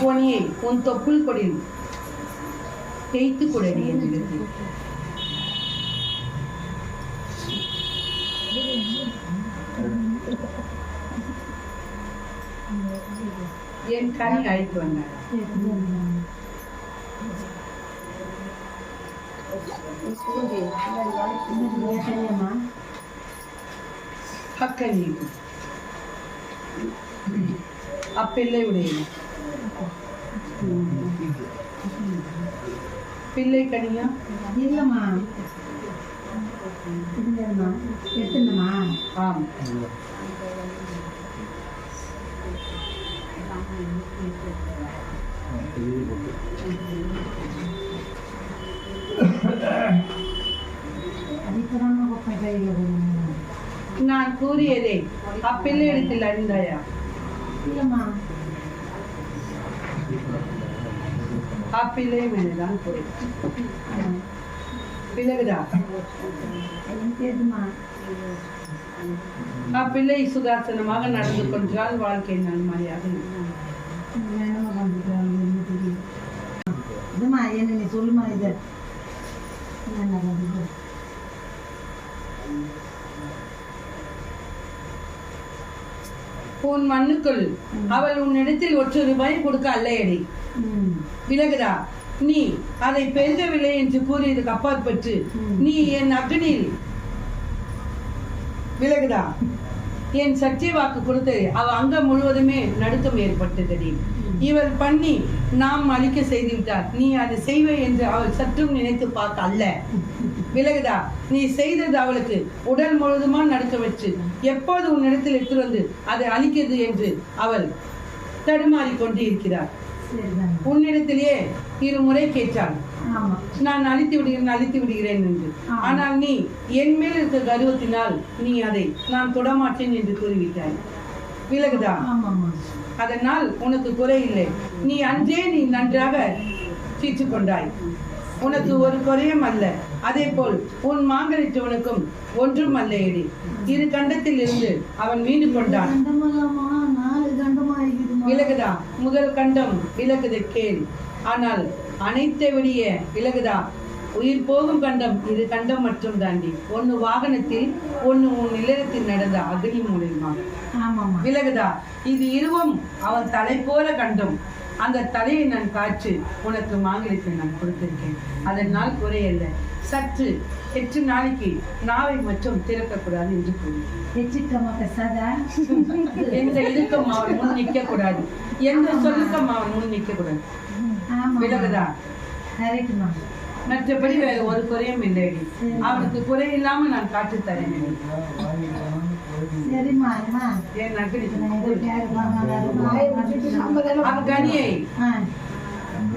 அக்கோணியை உன் தொப்புள் கொடில் தேய்த்து கொடடி என்னிடத்தில் என் கணி அழைத்து வந்தார். அக்கனி அப்பிள்ளை பிள்ளை கனியா? இல்லம்மா. இல்லம்மா. எடுத்துனமா ஆம். நான் கூறியதே அப்பிள்ளை இடத்தில் அறிந்தாயா இல்லம்மா. அப்பிள்ளை மேலதான் குறை பிறகுதா அப்பிள்ளை சுதாசனமாக நடந்து கொண்டால் வாழ்க்கை நல்மாரியாக இருக்கும். என்னம்மா என்ன இதுமா என்ன நீ சொல்லுமா இதை? என்ன உன் மண்ணுக்குள் அவள் உன்னிடத்தில் ஒற்று ரூபாய் கொடுக்க அல்லையடி. விலகுதா நீ அதை பெருகவில்லை என்று கூறியதுக்கு அப்பாற்பட்டு நீ என் அக்னியில் விலகுதா என் சக்தி வாக்கு கொடுத்தது அவ அங்கம் முழுவதுமே நடுக்கம் ஏற்பட்டதடி. இவள் பண்ணி நாம் அழிக்க செய்து விட்டார் நீ அதை செய்வே என்று அவள் சற்றும் நினைத்து பார்க்க அல்ல. விலகுதா நீ செய்தது அவளுக்கு உடல் முழுதுமா நடுக்க வச்சு எப்போது உன்னிடத்தில் எடுத்து வந்து அதை அழிக்கிறது என்று அவள் தடுமாறிக் கொண்டு இருக்கிறார் உன்னிடத்திலேயே இருமுறை கேட்டாள். நான் அழித்து விடுகிறேன் அழித்து விடுகிறேன் என்று. ஆனால் நீ என் மேல் இருக்க கர்வத்தினால் நீ அதை நான் தொடமாட்டேன் என்று கூறிவிட்டாய். விலகுதா அதனால் உனக்கு குறை இல்லை. நீ அன்றே நீ நன்றாக சீச்சு கொண்டாய். உனக்கு ஒரு குறையும் அல்ல. அதே போல் உன் மாங்கலிட்டவனுக்கும் ஒன்றும் அல்ல எடி. இரு கண்டத்தில் இருந்து அவன் மீண்டு கொண்டான். நாலு கண்டமா விலகுதா முதல் கண்டம் விலகுது கேள். ஆனால் அனைத்தை விடிய விலகுதா உயிர் போகும் கண்டம் இது கண்டம் மட்டும் தாண்டி. ஒன்னு வாகனத்தில் ஒன்னு உன் நிலையத்தில் நடந்த அக்னி மூலியமாக. விலகுதா? இது இருவும் அவன் தலை போல கண்டும். அந்த தலையை நான் காற்று உனக்கு மாங்கலித்தை நான் கொடுத்திருக்கேன். அதனால் குறையல்ல சற்று எட்டு நாளைக்கு நாவை மட்டும் திறக்கக்கூடாது என்று கூறி. வச்சுட்டமா பெசாதா எந்த இழுக்கம் அவன் முன் நிற்க கூடாது எந்த சொல்லுக்கம் அவன் முன் நிற்க கூடாது ஆமா விலகுதா கரெக்ட்மா மற்றபடி வேற ஒரு குறையும் இல்லைடி. அவனுக்கு குறை இல்லாம நான் காட்டு தரேன் சரிம்மா அம்மா.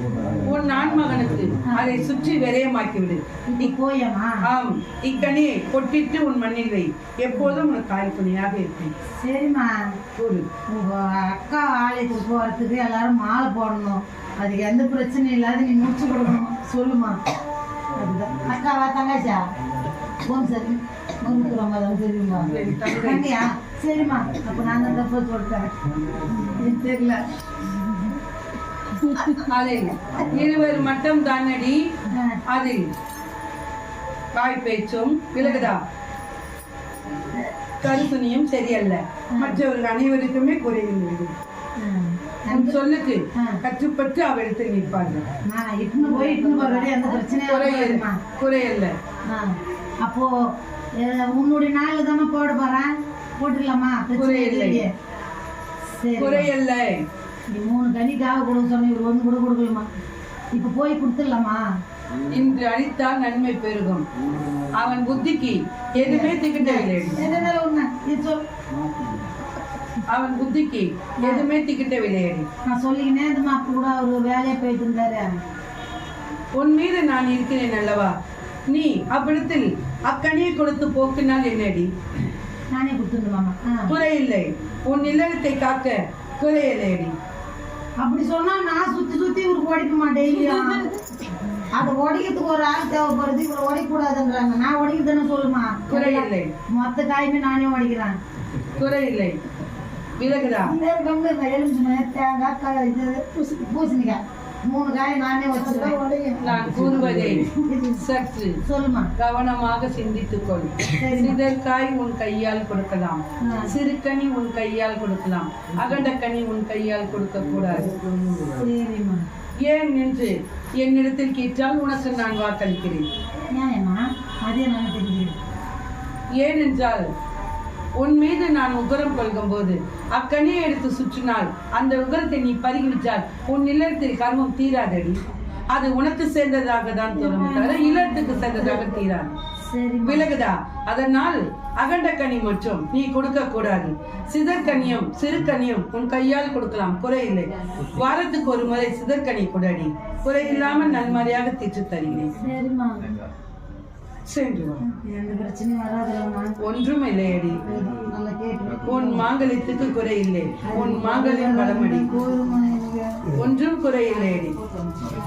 நகரி நான் உன் ஆண்மகனுக்கு அதை சுற்றி விரயமாக்கி விடு நீ போயம்மா ஆம் இக்கனியை கொட்டிட்டு உன் மண்ணில் வை எப்போதும் உனக்கு காய் துணையாக இருப்பேன். சரிம்மா. கூறு. உங்க அக்கா ஆலயத்துக்கு போறதுக்கு எல்லாரும் மாலை போடணும். அதுக்கு எந்த பிரச்சனையும் இல்லாத நீ முடிச்சு கொடுக்கணும். சொல்லுமா அதுதான். அக்காவா தங்காச்சா. போன் சரி முன்னுக்குறமா தான் தெரியுமா? சரிம்மா. அப்ப நான் தான் தப்பா சொல்லிட்டேன் தெரியல. அதில் இருவர் மட்டும் தானடி. ஆ, அதில் காய் பேச்சும் விலகுதா? கருத்துணியும் சரியல்ல. மற்றவர்கள் அனைவருக்குமே. உன் சொல்லுக்கு. கற்றுப்பட்டு நிற்பார்கள். குறையல்ல. வருமா குறையல்ல. ஆ, அப்போ உன்னுடைய நாள்ல தானே போட போறேன்? போட்டுடலாமா? குறையில்லை. குறையல்ல. நீ மூணு கனி தேவை கொடுக்க சொன்ன இவர் ஒன்று கூட கொடுக்கலாமா இப்போ போய் கொடுத்துடலாமா? இன்று அழித்தால் நன்மை பெருகும். அவன் புத்திக்கு எதுவுமே திக்கிட்டவில்லை என்ன ஒண்ணு? இது சொல். அவன் புத்திக்கு எதுவுமே திக்கிட்டவில்லை. நான் சொல்லிக்கினே அப்போ கூட அவர் வேலையை போயிட்டு இருந்தாரு. உன் மீது நான் இருக்கிறேன் அல்லவா? நீ அவ்விடத்தில் அக்கனியை கொடுத்து போக்கினால் என்னடி? நானே கொடுத்துருமாமா ஆ. குறையில்லை. உன் இல்லறத்தை காக்க குறையில்லைடி அப்படி சொன்னா நான் சுத்தி சுத்தி இவருக்கு உடைக்க மாட்டேன் அதை உடைக்கிறதுக்கு ஒரு ஆள் தேவைப்படுது இவரை உடைக்க கூடாதுன்றாங்க நான் உடைக்கிறதுன்னு சொல்லுமா? குறையில்லை மொத்த காயுமே நானே உடைக்கிறேன் குறையில்லை விலகுதா வேறு கம்மி இல்லை எலுமிச்சை தேங்காய் இது பூசணி பூசணிக்காய். மூணு காய் நானே கூறுவதை சற்று சொல்லுமா. கவனமாக சிந்தித்துக் கொள். சிதற்காய் உன் கையால் கொடுக்கலாம். ஆ. சிறுகனி உன் கையால் கொடுக்கலாம். அகண்டக்கனி உன் கையால் கொடுக்க கூடாது ஏன் என்று என்னிடத்தில் கேட்டால் உனக்கு நான் வாக்களிக்கிறேன். ஏனென்றால் உன் மீது நான் உகரம் கொள்கும் போது அக்கனியை எடுத்து சுற்றினால் அந்த உகரத்தை நீ பருகிவிட்டால் உன் இல்லத்தில் கர்மம் தீராதடி. அது உனக்கு சேர்ந்ததாக தான் தோணுமே தவிர இல்லத்துக்கு சேர்ந்ததாக தீராது. விலகுதா அதனால் அகண்ட கனி மற்றும் நீ கொடுக்க கூடாது சிதற்கனியும் சிறுகனியும் உன் கையால் கொடுக்கலாம். குறையில்லை வாரத்துக்கு ஒரு முறை சிதற்கனி குடடி. குறையில்லாமல் நன்மறையாக தீற்று தருகிறேன் சென்று ஒன்றும் இல்லையடி உன் மாங்கலியத்துக்கு குறையில்லை. உன் மாங்கலியம் பலமடி ஒன்றும் குறையில்லையடி. என்